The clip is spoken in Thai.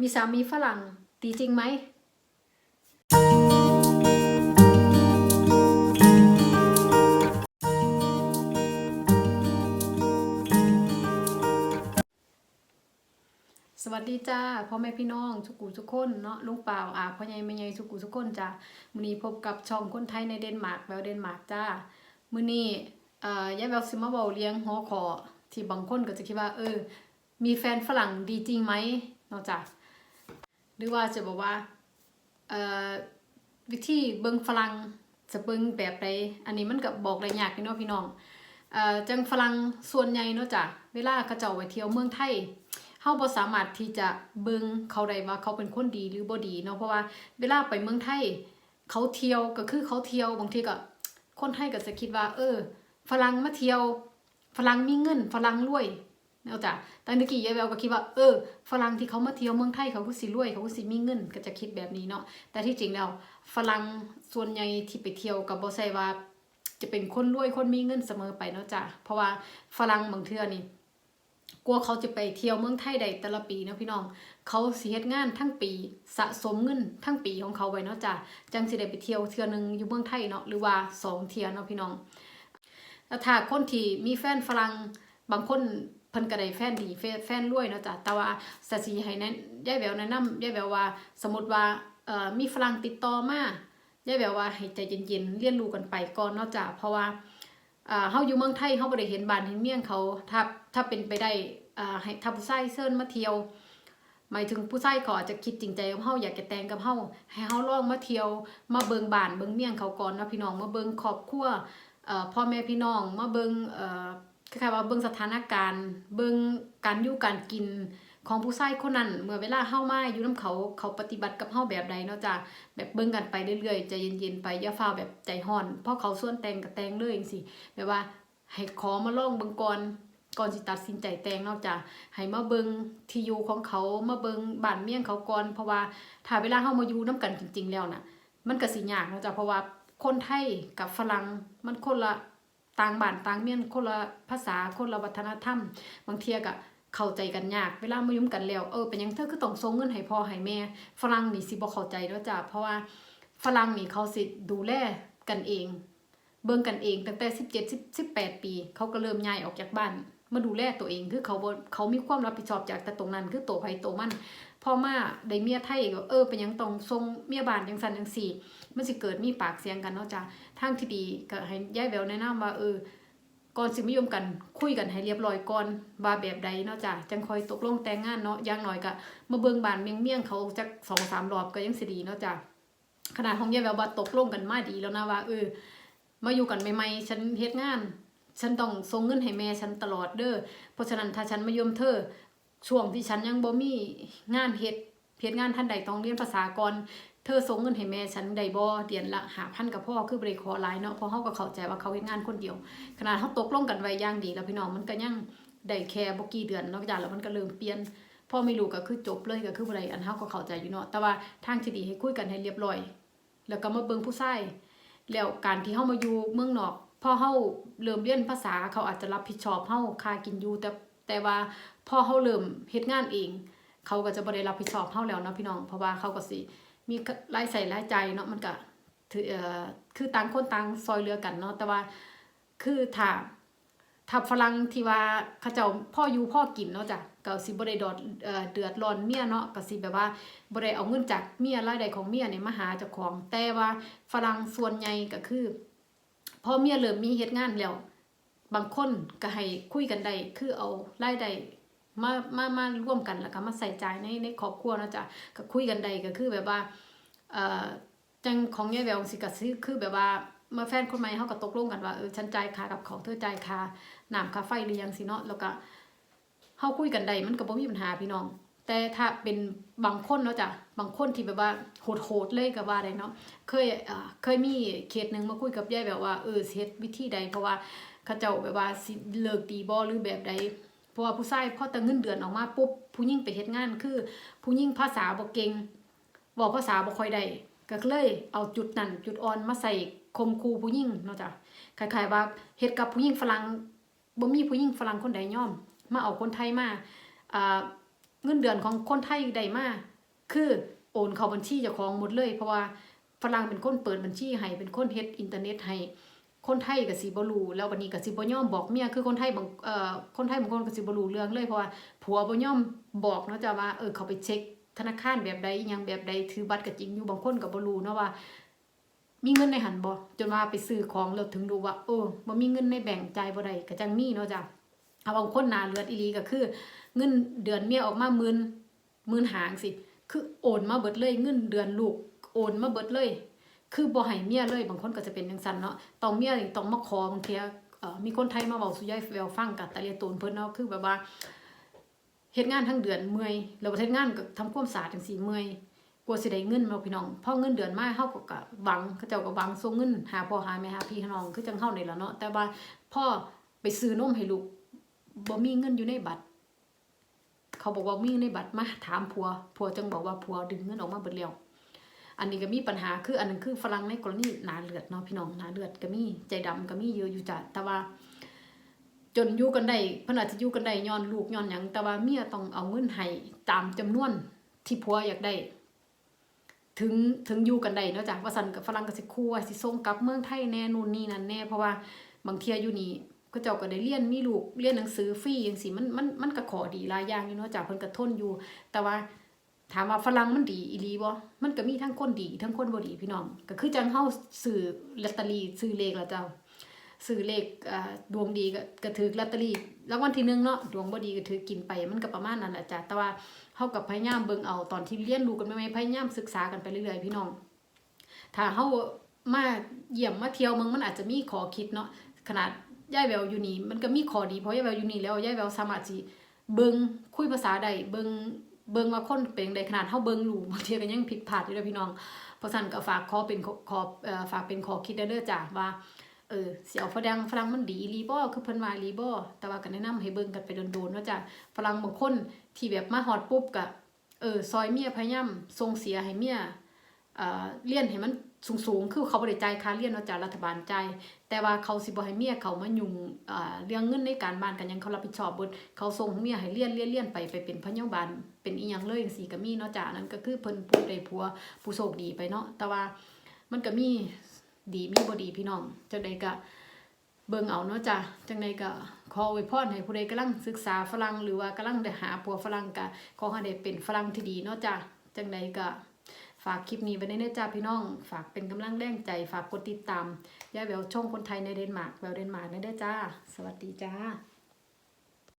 มีสามีฝรั่งดีจริงไหมสวัสดีจ้าพ่อแม่พี่น้องทุกูทุกคนเนาะลุงเปล่าอาพ่อใหญ่แม่ใหญ่ทุกูทุกคนจ้ามื้อนี้พบกับช่องคนไทยในเดนมาร์กแววเดนมาร์กจ้ามื้อนี้เอ่อยายแววสิมาเว้าเลี้ยงหัวขอที่บางคนก็จะคิดว่าเออมีแฟนฝรั่งดีจริงไหมเนาะจ้า หรือว่าจะบอกว่าเอ่อวิธีเบิงฝรั่งจะเบิงแบบใดอันนี้มันก็บบอกได้ยากพี่น้องพี่น้องเอ่อจังฝรั่งส่วนใหญ่เนาะจ้ะเวลาเขาเจ้าไปเที่ยวเมืองไทยเฮาบ่สามารถที่จะเบิงเขาได้ว่าเขาเป็นคนดีหรือบ่ดีเนาะเพราะว่าเวลาไปเมืองไทย เขาเที่ยวก็คือเขาเที่ยวบางทีก็คนไทยก็จะคิดว่า เออฝรั่งมาเที่ยวฝรั่งมีเงินฝรั่งรวย เนาะจ้ะแต่เมื่อกี้ยายแววก็คิดว่าเออฝรั่งที่เขามาเที่ยวเมืองไทยเขาก็สิรวยเขาก็สิมีเงิน ก็จะคิดแบบนี้เนาะแต่ที่จริงแล้วฝรั่งส่วนใหญ่ที่ไปเที่ยวก็บ่ใช่ว่า จะเป็นคนรวยคนมีเงินเสมอไปเนาะจ้ะเพราะว่าฝรั่งบางเทื่อนี่กลัวเขาจะไปเที่ยวเมืองไทยได้แต่ละปีเนาะพี่น้อง เขาสิเฮ็ดงานทั้งปีสะสมเงินทั้งปีของเขาไว้เนาะจ้ะจังสิได้ไปเที่ยวเทื่อหนึงอยู่เมืองไทยเนาะหรือว่าสองเที่ยเนาะพี่น้องแล้วถ้าคนที่มีแฟนฝรั่งบางคน เพิ่นก็ได้แฟนดีแฟนรวยเนาะจ้ะแต่ว่าสสิให้แนะยายแววแนะนำยายแววว่า สมมติว่าเอ่อมีฝรั่งติดต่อมายายแววว่าให้ใจเย็นๆเรียนรู้กันไปก่อนเนาะจ้ะเพราะว่าอ่าเฮาอยู่เมืองไทยเฮาบ่ได้เห็นบ้านเห็นเมียงเขาถ้าถ้าเป็นไปได้อ่าให้ถ้าผู้ชายเชิญมาเที่ยว หมายถึงผู้ชายเขาอาจจะคิดจริงใจกับเฮาอยากจะแต่งกับเฮาให้เฮาลองมาเที่ยว มาเบิงบ้านเบิงเมียงเขาก่อนเนาะพี่น้องมาเบิงครอบครัวเอ่อพ่อแม่พี่น้องมาเบิงเอ่อ คล้ายๆว่าเบิ่งสถานการณ์ เบิ่งการอยู่การกินของผู้ชายคนนั้นเมื่อเวลาเฮามาอยู่นํเขาเขาปฏิบัติกับเฮาแบบใดเนาะจ้ะแบบเบิ่งกันไปเรื่อยๆใจเย็นๆไปอย่าฟ้าแบบใจร้อนเพราะเขาส่วนแต่งก็แต่งเลยจังซี่แบบว่าให้ขอมาลองเบิ่งก่อนก่อนสิตัดสินใจแต่งนอกจากให้มาเบิ่งที่อยู่ของเขามาเบิ่งบ้านเมี่ยงเขาก่อนเพราะว่าถ้าเวลาเฮามาอยู่นํกันจริง ๆ แล้วน่ะ มันก็สิยากนาะจ้ะเพราะว่าคนไทยกับฝรั่งมันคนละ ต่างบ้านต่างเมียนคนละภาษาคนละวัฒนธรรม บางเทียก็เข้าใจกันยากเวลามายุ่มกันแล้วเออเป็นยังเธอคือต้องส่งเงินให้พ่อให้แม่ ฝรั่งนี่สิบ่เข้าใจเนาะจ้ะเพราะว่าฝรั่งนี่เขาสิดูแลกันเอง เบิ่งกันเองตั้งแต่สิบเจ็ดสิบสิบแปดปี เขาก็เริ่มย้ายออกจากบ้าน มาดูแลตัวเองคือเขาเขามีความรับผิดชอบจากแต่ตรงนั้น คือโตัวไผตัวมันพ่อมาได้เมียไทยก็เออเป็นยังต้องส่งเมียบานจังซั่นจังซี่มันสิเกิดมีปากเสียงกันเนาะจ้ะทางที่ดีก็ให้ยายแววแนะนำว่าเออก่อนสิมายุ่มกันคุยกันให้เรียบร้อยก่อนว่าแบบใดเนาะจ้ะจังคอยตกลงแต่งงานเนาะอย่างน้อยก็มาเบิ่งบานเมียงเมียงเขาจัก2-3รอบก็ยังสิดีเนาะจ้ะขนาดของยายแววว่าตกลงกันมาดีแล้วนะว่าเออมาอยู่กันใหม่ๆฉันเฮ็ดงาน ฉันต้องส่งเงินให้แม่ฉันตลอดเด้อเพราะฉะนั้นถ้าฉันมายมเธอช่วงที่ฉันยังบ่มีงานเฮ็ดเฮ็ดงานท่านใดต้องเรียนภาษาก่อนเธอส่งเงินให้แม่ฉันได้บ่เดือนละ5,000กับพ่อคือบ่ได้ขอหลายเนาะเพราะเฮาก็เข้าใจว่าเขาเฮ็ดงานคนเดียว ขนาดเฮาตกลงกันไว้อย่างดีแล้วพี่น้องมันก็ยังได้แค่บ่กี่เดือนนาะจ้ะแล้วมันก็เริ่มเปลี่ยนพ่อไม่รู้ก็คือจบเลยก็คือบ่ได้อันเฮาก็เข้าใจอยู่เนาะแต่ว่าทางที่ดีให้คุยกันให้เรียบร้อย แล้วก็มาเบิ่งผู้ชายแล้วการที่เฮามาอยู่เมืองนอก พอเฮาเริ่มเรียนภาษาเขาอาจจะรับผิดชอบเฮาค่ากินอยู่แต่แต่ว่าพอเฮาเริ่มเฮ็ดงานเอง เขาก็จะบ่ได้รับผิดชอบเฮาแล้วเนาะพี่น้อง เพราะว่าเขาก็สิมีรายใส่รายจ่ายเนาะมันก็ถือเอ่อคือต่างคนต่างซอยเหลือกันเนาะแต่ว่าคือถ้าถ้าฝรั่งที่ว่าเขาเจ้าพ่ออยู่พ่อกินเนาะจ้ะก็สิบ่ได้ดอดเอ่อเดือดร้อนเมียเนาะก็สิแบบว่าบ่ได้เอาเงินจากเมียรายได้ของเมียเนี่ยมาหาเจ้าของ แต่ว่าฝรั่งส่วนใหญ่ก็คือ พอเมียเริ่มมีเฮ็ดงานแล้ว บางคนก็ให้คุยกันได้คือเอารายได้มามามาร่วมกันแล้วก็มาใส่ใจในในครอบครัวนะจ้ะก็คุยกันได้ก็คือแบบว่าเอ่อจังของยายแววสิก็คือคือแบบว่าเมื่อแฟนคนใหม่เฮาก็ตกลงกันว่าเออฉันจ่ายค่ากับเขาวเธอจ่ายค่าน้ำค่าไฟหรือยังสิเนาะแล้วก็เฮาคุยกันได้มันก็บ่มีปัญหาพี่น้อง แต่ถ้าเป็นบางคนเนาะจ้ะบางคนที่แบบว่าโหดๆเลยก็ว่าได้เนาะเคยเคยมีเคสหนึ่งมาคุยกับยายแบบว่าเออเฮ็ดวิธีใดเพราะว่าเขาเจ้าแบบว่าสิเลิกดีบ่หรือแบบใดเพราะว่าผู้ชายพอแต่เงินเดือนออกมาปุ๊บผู้หญิงไปเฮ็ดงานคือ ผู้หญิงภาษาบ่เก่งบอกภาษาบ่ค่อยได้ก็เลยเอาจุดนั้นจุดอ่อนมาใส่คมคูผู้หญิงเนาะจ้ะคล้ายๆว่าเฮ็ดกับผู้หญิงฝรั่งบ่มีผู้หญิงฝรั่งคนใดย่อม มาเอาคนไทยมาอ่า เงินเดือนของคนไทยได้มาคือโอนเข้าบัญชีเจ้าของหมดเลย เพราะว่าฝรั่งเป็นคนเปิดบัญชีให้เป็นคนเฮ็ดอินเทอร์เน็ตให้คนไทยก็สิบ่รู้แล้ววันนี้ก็สิบ่ยอมบอกเมียคือคนไทยบางเอ่อคนไทยบางคนก็สิบ่รู้เรื่องเลยเพราะว่าผัวบ่ยอมบอกเนาะจะว่าเออเขาไปเช็ค ธนาคารแบบใดยังแบบใดถือบัตรก็จริงอยู่บางคนก็บ่รู้เนาะว่า มีเงินในหันบ่จนว่าไปซื้อของแล้วถึงรู้ว่าเออบ่มีเงินในแบ่งใจบ่ได้ก็จังมีเนาะจ้ะ เอาบางคนนาเลือดอีลีก็คือ เงินเดือนเมียออกมาหมื่นหมื่นหางสิ คือโอนมาเบิดเลยเงินเดือนลูกโอนมาเบิดเลย คือบ่ให้เมียเลย บางคนก็จะเป็นจังซั่นเนาะต้องเมียต้องมาขอบางเทียมีคนไทยมาเว้าสุยายแววฟังกับตะเลียโตนเพิ่นเนาะคือแบบว่าเฮ็ดงานทั้งเดือนเมื่อยแล้วบ่เฮ็ดงานก็ทำความสะอาดจังซี่เมื่อยกลัวสิได้เงินมาพี่น้องพอเงินเดือนมาเฮาก็ก็หวังเขาเจ้าก็หวังส่งเงิน หาพ่อหาแม่หาพี่หาน้องคือจังเฮานี่ล่ะเนาะแต่ว่าพ่อไปซื้อนมให้ลูก บ่มีเงินอยู่ในบัตร เขาบอกว่ามีในบัตรมาถามผัวผัวจึงบอกว่าผัวดึงเงินออกมาเบิดแล้วอันนี้ก็มีปัญหาคืออันนึงคือฝรั่งในกรณีหนาเลือดเนาะพี่น้องหนาเลือดก็มีใจดำก็มีเยอะอยู่จ้ะแต่ว่า จนอยู่กันได้เพิ่นอาจจะอยู่กันได้ย้อนลูกย้อนหยังแต่ว่าเมียต้องเอาเงินให้ตามจำนวนที่ผัวอยากได้ ถึงถึงอยู่กันได้เนาะจ้ะว่าซั่นกับฝรั่งก็สิคู่ว่าสิส่งกลับเมืองไทยแน่นู่นนี่นั่นแน่เพราะว่าบางเที่ยอยู่นี่ ก็เจ้าก็ได้เรียนมีลูกเรียนหนังสือฟรีจังซี่มันมันมันก็ขอดีหลายอย่างอยู่เนาะจ้ะเพิ่นก็ทนอยู่ แต่ว่าถามว่าฝรั่งมันดีอีหลีบ่มันก็มีทั้งคนดีทั้งคนบ่ดีพี่น้อง ก็คือจังเฮาซื้อลอตเตอรี่ซื้อเลขแล้วเจ้าซื้อเลขอ่าดวงดีก็ก็ถือลอตเตอรี่รางวัลที่หนึ่งเนาะดวงบ่ดีก็ถือกินไปมันก็ประมาณนั้นแหละจ้ะแต่ว่าเฮากับพยายามเบิ่งเอาตอนที่เรียนรู้กันใหม่ๆพยายามศึกษากันไปเรื่อยๆพี่น้อง ถ้าเฮามาเยี่ยมมาเที่ยวเมืองมันอาจจะมีขอคิดเนาะขนาด ยายแววอยู่นี่มันก็มีข้อดีเพราะยายแววอยู่นี่แล้วยายแววสามารถสิเบิ่งคุยภาษาได้เบิ่งเบิ่งว่าคนเป็นจั่งใดขนาดเฮาเบิ่งรู้บางทีก็ยังผิดพลาดอยู่เด้อพี่น้องเพราะฉะนั้นก็ฝากขอเป็นขอเอ่อฝากเป็นขอคิดเด้อจ้ะว่าเออเสิเอาฝรั่งฝรั่งมันดีอีบ่คือเพิ่นว่าอีบ่แต่ว่าก็แนะนำให้เบิ่งกันไปโดนๆว่าจ้ะฝรั่งบางคนที่แบบมาฮอดปุ๊บก็เออซอยเมียพยายามส่งเสียให้เมีย เอ่อเรียนให้มันสูงๆคือเขาบ่ได้จ่ายค่าเรียนเนาะจ้ะรัฐบาลใจ แต่ว่าเขาสิบ่ให้เมียเขามายุ่งเรื่องเงินในการบ้านกันยังเขารับผิดชอบเบิดเขาส่งเมียให้เรียนเรียนเรียนไปไปเป็นพยาบาลเป็นอีหยังเลยจังซี่ก็มีเนาะจ้ะนั่นก็คือเพิ่นผู้ใดผัวผู้โชคดีไปเนาะแต่ว่ามันก็มีดีมีบ่ดีพี่น้องจังใดก็เบิ่งเอาเนาะจ้ะจังใดก็ขออวยพรให้ผู้ใดกำลังศึกษาฝรั่งหรือว่ากำลังได้หาผัวฝรั่งก็ขอให้ได้เป็นฝรั่งที่ดีเนาะจ้ะจังใดก็ ฝากคลิปนี้ไว้ในเด้อจ้าพี่น้อง ฝากเป็นกำลังแรงใจ ฝากกดติดตามยาแววช่องคนไทยในเดนมาร์กแววเดนมาร์กในเด้อจ้า สวัสดีจ้า